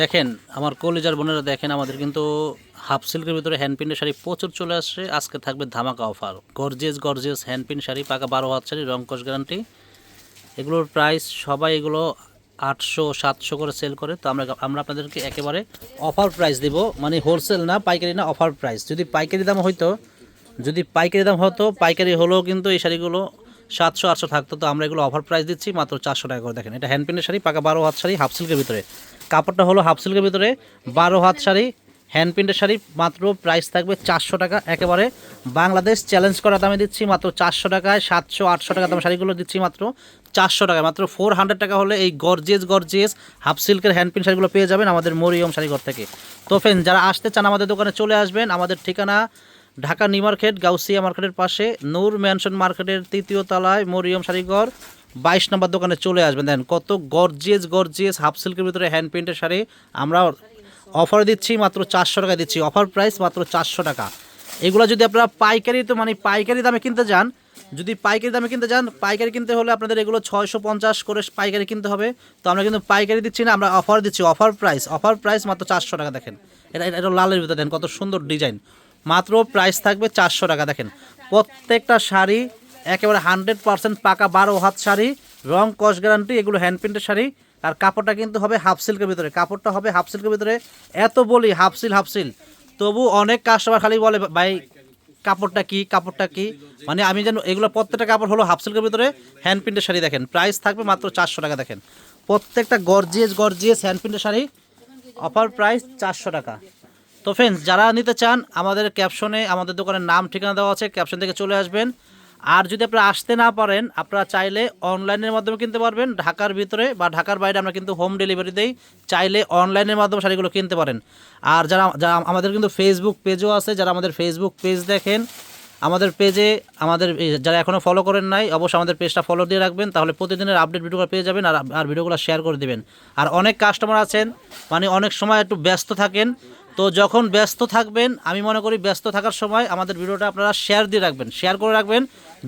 দেখেন, আমার কলিজার বোনেরা দেখেন, আমাদের কিন্তু হাফ সিল্কের ভিতরে হ্যান্ড প্রিন্টের শাড়ি প্রচুর চলে আসছে। আজকে থাকবে ধামাকা offer gorgeous gorgeous hand print sari, পাকা বারো হাত শাড়ি, রং কস গ্যারান্টি এগুলোর প্রাইস সবাই এগুলো আটশো, সাতশো করে সেল করে। তো আমরা আমরা আপনাদেরকে একেবারে অফার প্রাইস দিব। মানে হোলসেল না, পাইকারি না অফার প্রাইস যদি পাইকারি দাম হইতো, যদি পাইকারি দাম হতো, পাইকারি হলেও কিন্তু এই শাড়িগুলো সাতশো, আটশো থাকতো, তো আমরা এগুলো অফার প্রাইস দিচ্ছি, মাত্র চারশো টাকা করে। দেখেন, এটা হ্যান্ড প্রিন্টের শাড়ি, পাকা বারো হাত শাড়ি হাফ সিল্কের ভিতরে। কাপড়টা হলো হাফ সিল্কের ভিতরে, বারো হাত শাড়ি হ্যান্ড প্রিন্টের শাড়ি, মাত্র প্রাইস থাকবে চারশো টাকা। একেবারে বাংলাদেশ চ্যালেঞ্জ করা দামে দিচ্ছি, মাত্র চারশো টাকায়, সাতশো, আটশো টাকা দাম শাড়িগুলো দিচ্ছি, মাত্র চারশো টাকায়। মাত্র ফোর হান্ড্রেড টাকা হলে এই গর্জিয়াস গর্জিয়াস হাফ সিল্কের হ্যান্ড প্রিন্ট শাড়িগুলো পেয়ে যাবেন আমাদের মরিয়ম শাড়িঘর থেকে। তো ফ্রেন্ড যারা আসতে চান আমাদের দোকানে চলে আসবেন। আমাদের ঠিকানা ঢাকা নিউ মার্কেট, গাউসিয়া মার্কেটের পাশে নূর ম্যানশন মার্কেটের তৃতীয় তলায় মরিয়ম শাড়িঘর বাইশ নম্বর দোকানে চলে আসবেন। দেন কত গর্জিয়াস গর্জিয়াস হাফ সিল্কের ভিতরে হ্যান্ড প্রিন্টের শাড়ি। আমরা অফার দিচ্ছি মাত্র চারশো টাকা দিচ্ছি। অফার প্রাইস মাত্র চারশো টাকা। এগুলো যদি আপনারা পাইকারি তো মানে পাইকারি দামে কিনতে যান, যদি পাইকারি দামে কিনতে যান, পাইকারি কিনতে হলে আপনাদের এগুলো ছয়শো পঞ্চাশ করে পাইকারি কিনতে হবে। তো আমরা কিন্তু পাইকারি দিচ্ছি না, আমরা অফার দিচ্ছি। অফার প্রাইস অফার প্রাইস মাত্র চারশো টাকা, দেখেন। এটা এটা লালের ভিতরে দেন কত সুন্দর ডিজাইন মাত্র প্রাইস থাকবে চারশো টাকা। দেখেন, প্রত্যেকটা শাড়ি একেবারে হান্ড্রেড পার্সেন্ট পাকা বারো হাত শাড়ি, রং কস গ্যারান্টি এগুলো হ্যান্ড প্রিন্টের শাড়ি। আর কাপড়টা কিন্তু হবে হাফ সিল্কের ভিতরে। কাপড়টা হবে হাফ সিল্কের ভিতরে। এত বলি হাফ সিল হাফ সিল তবু অনেক কাস্টমার খালি বলে, ভাই, কাপড়টা কি কাপড়টা কি? মানে আমি যেন, এগুলো প্রত্যেকটা কাপড় হলো হাফ সিল্কের ভিতরে হ্যান্ড প্রিন্টের শাড়ি, দেখেন। প্রাইস থাকবে মাত্র চারশো টাকা, দেখেন। প্রত্যেকটা গর্জিয়াস গর্জিয়াস হ্যান্ড প্রিন্টের শাড়ি। অফার প্রাইস চারশো টাকা। তো ফ্রেন্ডস যারা নিতে চান, আমাদের ক্যাপশনে আমাদের দোকানের নাম, ঠিকানা দেওয়া আছে ক্যাপশন থেকে চলে আসবেন। আর যদি আপনারা আসতে না পারেন, আপনারা চাইলে অনলাইনের মাধ্যমে কিনতে পারবেন। ঢাকার ভিতরে বা ঢাকার বাইরে আমরা কিন্তু হোম ডেলিভারি দেই, চাইলে অনলাইনের মাধ্যমে শাড়িগুলো কিনতে পারেন। আর যারা যারা আমাদের কিন্তু ফেসবুক পেজও আছে, যারা আমাদের ফেসবুক পেজ দেখেন আমাদের পেজে, আমাদের যারা এখনও ফলো করেন নাই, অবশ্যই আমাদের পেজটা ফলো দিয়ে রাখবেন, তাহলে প্রতিদিনের আপডেট ভিডিওগুলো পেয়ে যাবেন আর আর ভিডিওগুলো শেয়ার করে দেবেন। আর অনেক কাস্টমার আছেন মানে অনেক সময় একটু ব্যস্ত থাকেন, তো যখন ব্যস্ত থাকবেন, আমি মনে করি ব্যস্ত থাকার সময় আমাদের ভিডিওটা আপনারা শেয়ার দিয়ে রাখবেন শেয়ার করে রাখবেন,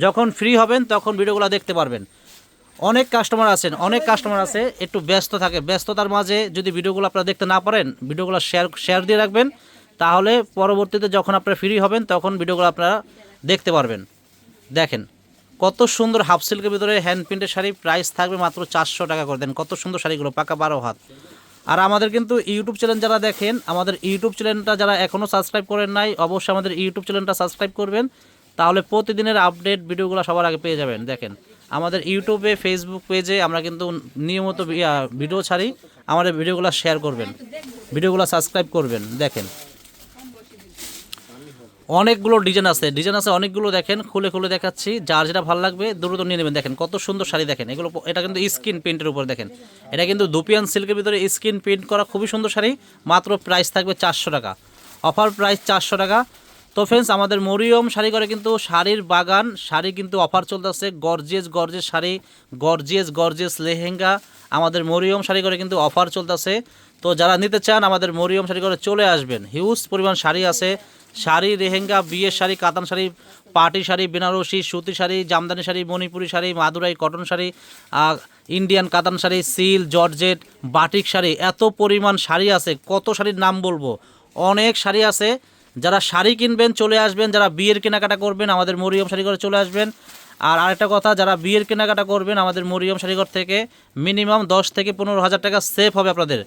যখন ফ্রি হবেন তখন ভিডিওগুলো দেখতে পারবেন। অনেক কাস্টমার আছেন, অনেক কাস্টমার আছে, একটু ব্যস্ত থাকে, ব্যস্ততার মাঝে যদি ভিডিওগুলো আপনারা দেখতে না পারেন, ভিডিওগুলো শেয়ার শেয়ার দিয়ে রাখবেন, তাহলে পরবর্তীতে যখন আপনারা ফ্রি হবেন, তখন ভিডিওগুলো আপনারা দেখতে পারবেন। দেখেন, কত সুন্দর হাফ সিল্কের ভিতরে হ্যান্ড প্রিন্টের শাড়ি প্রাইস থাকবে মাত্র চারশো টাকা করে। দেন কত সুন্দর শাড়িগুলো, পাকা বারো হাত। আর আমাদের কিন্তু ইউটিউব চ্যানেল যারা দেখেন, আমাদের ইউটিউব চ্যানেলটা যারা এখনও সাবস্ক্রাইব করেন নাই, অবশ্যই আমাদের ইউটিউব চ্যানেলটা সাবস্ক্রাইব করবেন। তাহলে প্রতিদিনের আপডেট ভিডিওগুলো সবার আগে পেয়ে যাবেন। দেখেন, আমাদের ইউটিউবে ফেসবুক পেজে আমরা কিন্তু নিয়মিত ভিডিও ছাড়ি, আমাদের ভিডিওগুলো শেয়ার করবেন। ভিডিওগুলো সাবস্ক্রাইব করবেন। দেখেন অনেকগুলো ডিজাইন আছে। ডিজাইন আছে অনেকগুলো দেখেন, খুলে খুলে দেখাচ্ছি। যার যেটা ভালো লাগবে, দ্রুত নিয়ে নেবেন। দেখেন, কত সুন্দর শাড়ি দেখেন। এগুলো এটা কিন্তু স্কিন প্রিন্টের উপর দেখেন। এটা কিন্তু দুপিয়ান সিল্কের ভিতরে স্কিন প্রিন্ট করা খুবই সুন্দর শাড়ি। মাত্র প্রাইস থাকবে চারশো টাকা। অফার প্রাইস চারশো টাকা। তো ফ্রেন্ডস আমাদের মরিয়ম শাড়ি করে কিন্তু শাড়ির বাগান। শাড়ি কিন্তু অফার চলতেছে। Gorgeous gorgeous sari. Gorgeous gorgeous lehenga. আমাদের মরিয়ম শাড়ি করে কিন্তু অফার চলতেছে। তো যারা নিতে চান আমাদের মরিয়ম শাড়ি করে চলে আসবেন। হিউজ পরিমাণ শাড়ি আছে। শাড়ি লেহেঙ্গা, বিয়ের শাড়ি, কাতান শাড়ি পাটি শাড়ি, বেনারসি, সুতি sari, Jamdani sari, Manipuri sari, Madurai cotton sari Indian Katan sari silk georgette, batik sari, এত পরিমাণ শাড়ি আছে। কত শাড়ির নাম বলব? অনেক শাড়ি আছে। যারা শাড়ি কিনবেন, চলে আসবেন। যারা বিয়ের কেনাকাটা করবেন, আমাদের মরিয়ম শাড়ি করে চলে আসবেন। আর আরেকটা কথা, যারা বিয়ের কেনাকাটা করবেন, আমাদের মরিয়ম শাড়িঘর থেকে মিনিমাম দশ থেকে পনেরো হাজার টাকা সেফ হবে আপনাদের।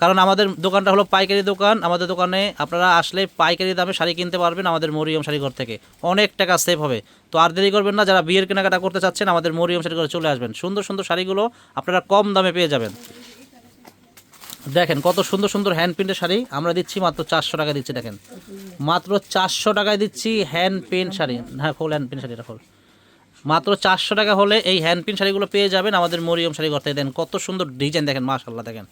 কারণ আমাদের দোকানটা হলো পাইকারি দোকান। আমাদের দোকানে আপনারা আসলে পাইকারি দামে শাড়ি কিনতে পারবেন আমাদের মরিয়ম শাড়িঘর থেকে। অনেক টাকা সেভ হবে। তো আর দেরি করবেন না, যারা বিয়ের কেনাকাটা করতে চাচ্ছেন আমাদের মরিয়ম শাড়িঘরে চলে আসবেন। সুন্দর সুন্দর শাড়িগুলো আপনারা কম দামে পেয়ে যাবেন। দেখেন কত সুন্দর সুন্দর হ্যান্ড প্রিন্টের শাড়ি। আমরা দিচ্ছি মাত্র চারশো টাকা দিচ্ছি, দেখেন। মাত্র চারশো টাকায় দিচ্ছি হ্যান্ড প্রিন্ট শাড়ি। হ্যাঁ ফুল হ্যান্ড প্রিন্ট শাড়িটা ফুল মাত্র চারশো টাকা হলে এই হ্যান্ড প্রিন্ট শাড়িগুলো পেয়ে যাবেন আমাদের মরিয়ম শাড়ি ঘর থেকে। দেন কত সুন্দর ডিজাইন দেখেন মাশাল্লাহ দেখেন।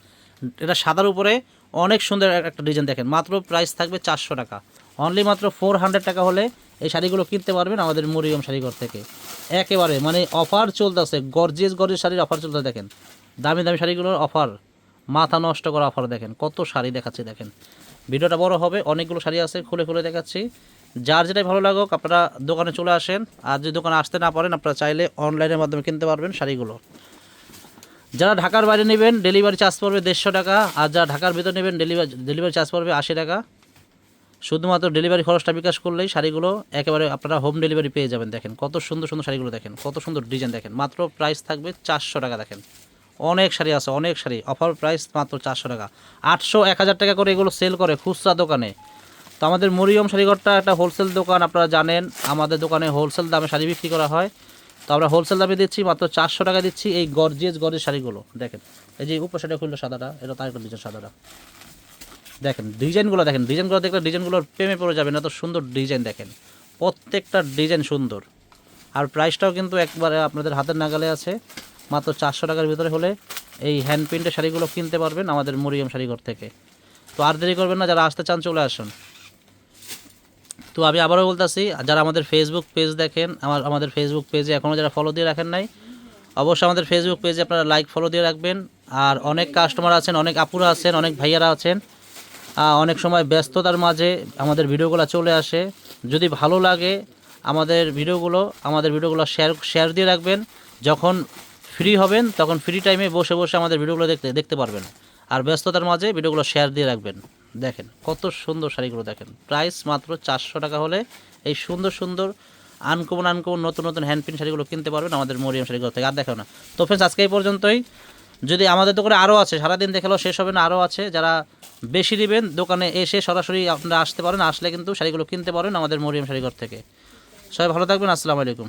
এটা সাদার উপরে অনেক সুন্দর একটা ডিজাইন দেখেন। মাত্র প্রাইস থাকবে চারশো টাকা। অনলি মাত্র ফোর হান্ড্রেড টাকা হলে এই শাড়িগুলো কিনতে পারবেন আমাদের মরিয়ম শাড়িঘর থেকে। একেবারে মানে অফার চলতেছে গর্জিয়াস গর্জিয়াস শাড়ির অফার চলতে দেখেন। দামি দামি শাড়িগুলোর অফার মাথা নষ্ট করা অফার দেখেন। কত শাড়ি দেখাচ্ছে, দেখেন। ভিডিওটা বড় হবে, অনেকগুলো শাড়ি আছে, খুলে খুলে দেখাচ্ছি। যার যেটাই ভালো লাগুক, আপনারা দোকানে চলে আসেন। আর যদি দোকানে আসতে না পারেন, আপনারা চাইলে অনলাইনের মাধ্যমে কিনতে পারবেন শাড়িগুলো। যারা ঢাকার বাইরে নেবেন ডেলিভারি চার্জ পড়বে দেড়শো টাকা, আর যারা ঢাকার ভিতর নেবেন ডেলিভারি ডেলিভারি চার্জ পড়বে আশি টাকা। শুধুমাত্র ডেলিভারি খরচটা বিকাশ করলেই শাড়িগুলো একেবারে আপনারা হোম ডেলিভারি পেয়ে যাবেন, দেখেন। কত সুন্দর সুন্দর শাড়িগুলো, দেখেন। কত সুন্দর ডিজাইন দেখেন। মাত্র প্রাইস থাকবে চারশো টাকা, দেখেন। অনেক শাড়ি আছে, অনেক শাড়ি। অফার প্রাইস মাত্র চারশো টাকা। আটশো, এক হাজার টাকা করে এগুলো সেল করে খুচরা দোকানে। তো আমাদের মরিয়ম শাড়িঘরটা একটা হোলসেল দোকান, আপনারা জানেন। আমাদের দোকানে হোলসেল দামে শাড়ি বিক্রি করা হয়। তো আমরা হোলসেল দামে দিচ্ছি, মাত্র চারশো টাকা দিচ্ছি এই গর্জিয়াস গর্জের শাড়িগুলো। দেখেন, এই যে উপর শাড়িটা খুললো সাদাটা, এটা তার একটা ডিজাইন সাদাটা। দেখেন, ডিজাইনগুলো দেখেন, ডিজাইনগুলো দেখলে ডিজাইনগুলোর প্রেমে পড়ে যাবেন, এত সুন্দর ডিজাইন দেখেন। প্রত্যেকটা ডিজাইন সুন্দর। আর প্রাইসটাও কিন্তু একবারে আপনাদের হাতের নাগালে আছে। মাত্র চারশো টাকার ভিতরে হলে এই হ্যান্ড প্রিন্টের শাড়িগুলো কিনতে পারবেন আমাদের মরিয়ম শাড়িঘর থেকে। তো আর দেরি করবেন না, যারা আসতে চান চলে আসুন। তো আমি আবারও বলতেছি, যারা আমাদের ফেসবুক পেজ দেখেন, আমার, আমাদের ফেসবুক পেজে এখনও যারা ফলো দিয়ে রাখেন নাই, অবশ্যই আমাদের ফেসবুক পেজে আপনারা লাইক ফলো দিয়ে রাখবেন। আর অনেক কাস্টমার আছেন, অনেক আপুরা আছেন, অনেক ভাইয়ারা আছেন অনেক সময় ব্যস্ততার মাঝে আমাদের ভিডিওগুলো চলে আসে। যদি ভালো লাগে আমাদের ভিডিওগুলো আমাদের ভিডিওগুলো শেয়ার শেয়ার দিয়ে রাখবেন। যখন ফ্রি হবেন, তখন ফ্রি টাইমে বসে বসে আমাদের ভিডিওগুলো দেখতে দেখতে পারবেন। আর ব্যস্ততার মাঝে ভিডিওগুলো শেয়ার দিয়ে রাখবেন। দেখেন, কত সুন্দর শাড়িগুলো দেখেন। প্রাইস মাত্র চারশো টাকা হলে এই সুন্দর সুন্দর আনকমন আনকমন নতুন নতুন হ্যান্ডপিন শাড়িগুলো কিনতে পারবেন আমাদের মরিয়াম শাড়িগুলো থেকে। আর দেখো না। তো ফ্রেন্ডস আজকে এই পর্যন্তই। যদি আমাদের দোকানে আরও আছে, সারাদিন দেখালেও শেষ হবে না আরও আছে। যারা বেশি নেবেন, দোকানে এসে সরাসরি আপনারা আসতে পারেন, আসলে কিন্তু শাড়িগুলো কিনতে পারেন আমাদের মরিয়াম শাড়িঘর থেকে। সবাই ভালো থাকবেন, আসসালামু আলাইকুম।